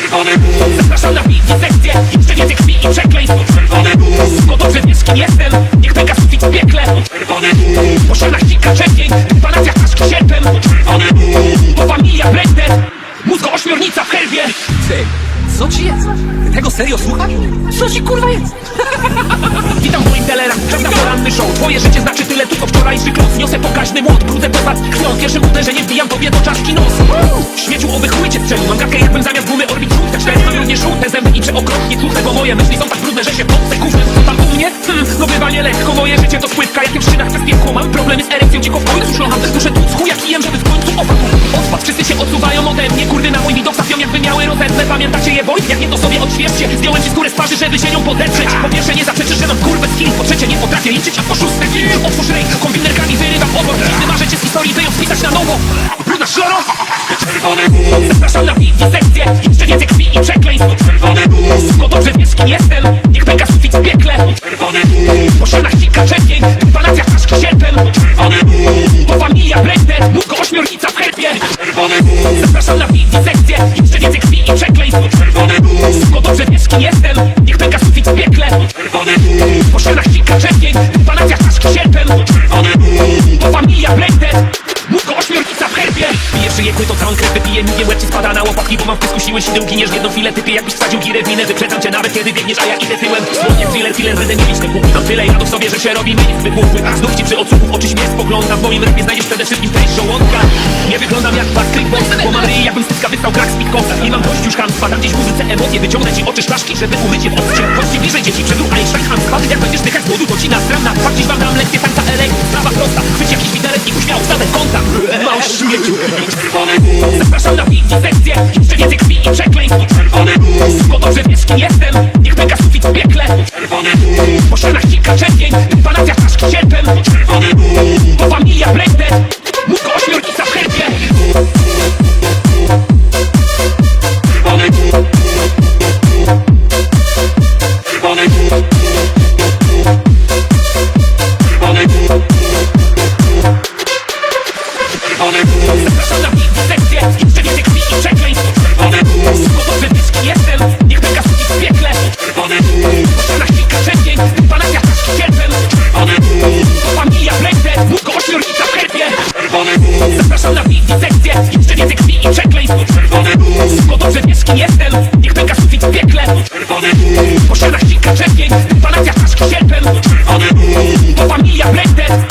Czerwony bus Zapraszam na sekcję Jeszcze więcej krwi i przekleństw Czerwony bus Bo dobrze kim jestem Niech pęka sufit w piekle Czerwony bus Po ścianach ścika czerwień Emanacja czaszki sierpem Czerwony bus To familia Brejter Mózgo ośmiornica w herbie Hey. Co ci jest? Ty tego serio słuchasz? Co ci kurwa jest? Witam w moim telerach, czas na poranny show Twoje życie znaczy tyle, tylko wczorajszy klos Niosę pokaźny młot, brudzę poza krwią Pierwszym uderzeniem wbijam tobie do czaszki nos Śmieciu owych chuj cię strzelił Mam gadkę jakbym zamiast gumy orbić żółte cztery Mam również żółte zęby i przeokropnie trudne Bo moje myśli są tak brudne, że się w potce kuwę Co tam u mnie? Hmm, no bywa nielekko Moje życie to spłytka, jakim w szynach odsuwają ode mnie Kurwy na mój widok trafią jakby miały rozetnę. Pamiętacie je boj? Jak nie to sobie odświeżcie. Zdjąłem ci skórę z twarzy, żeby się nią podetrzeć. Po pierwsze nie zaprzeczysz, że mam kurwę skill Po trzecie nie potrafię liczyć, a po szóste film Otwórz rej, kombinerkami wyrywam obok Dziwny marzecie z historii, by ją spisać na nowo. Brudna szloro! Czerwony Zapraszam na sekcję Jeszcze więcej krwi i przekleństw Czerwony bus Po ścianach ścika czerwień Emanacja czaszki sierpem Czerwony To familia Brejter Mózgo ośmiornica w herbie Pijesz szyję to całą krew wypiję Mówię łeb spada na łopatki Bo mam w pysku siły sideł Giniesz jedną chwilę Typie jakbyś wsadził girę w minę Wyprzedzam cię nawet kiedy biegniesz A ja idę tyłem. Słownie thriller, thriller Będę nie mieć ten Mam tyle jadu w sobie, że się robi mi głupły Znów ci przy odsłuchu oczy śmierć spoglądam. W moim rytmie znajdziesz przede wszystkim treść żołądka. Nie wyglądam jak Patrick Box Ryj jakbym z pyska wystał krak z pitkosa Nie mam dość już chamstwa Dam gdzieś muzyce emocje Wyciągnę ci oczy szlaszki Żeby umyć je w odcie Chodź ci bliżej dzieci Przedrób Einstein chamstwa Jak będziesz dychać z głodu to ci nastram na twarz Dziś wam dam lekcję tańca LA Sprawa prosta Chwyć jakiś widelec i uśmiał wstawę konta Mało śmieciu Czerwony bus Zapraszam na sekcję. Jeszcze więcej krwi i przekleństw. Czerwony bus Bo dobrze wiesz kim jestem. Niech pęka sufit w piekle. Czerwony bus Po ścianach ścika czerwień. Emanacja czaszki sierpem. Czerwony Czerwony bus Zapraszam na sekcję Jeszcze więcej krwi i przekleństw Czerwony bus Bo dobrze wiesz kim jestem. Niech pęka sufit w piekle. Czerwony bus Po ścianach ścika czerwień Emanacja czaszki sierpem Czerwony bus To familia Brejter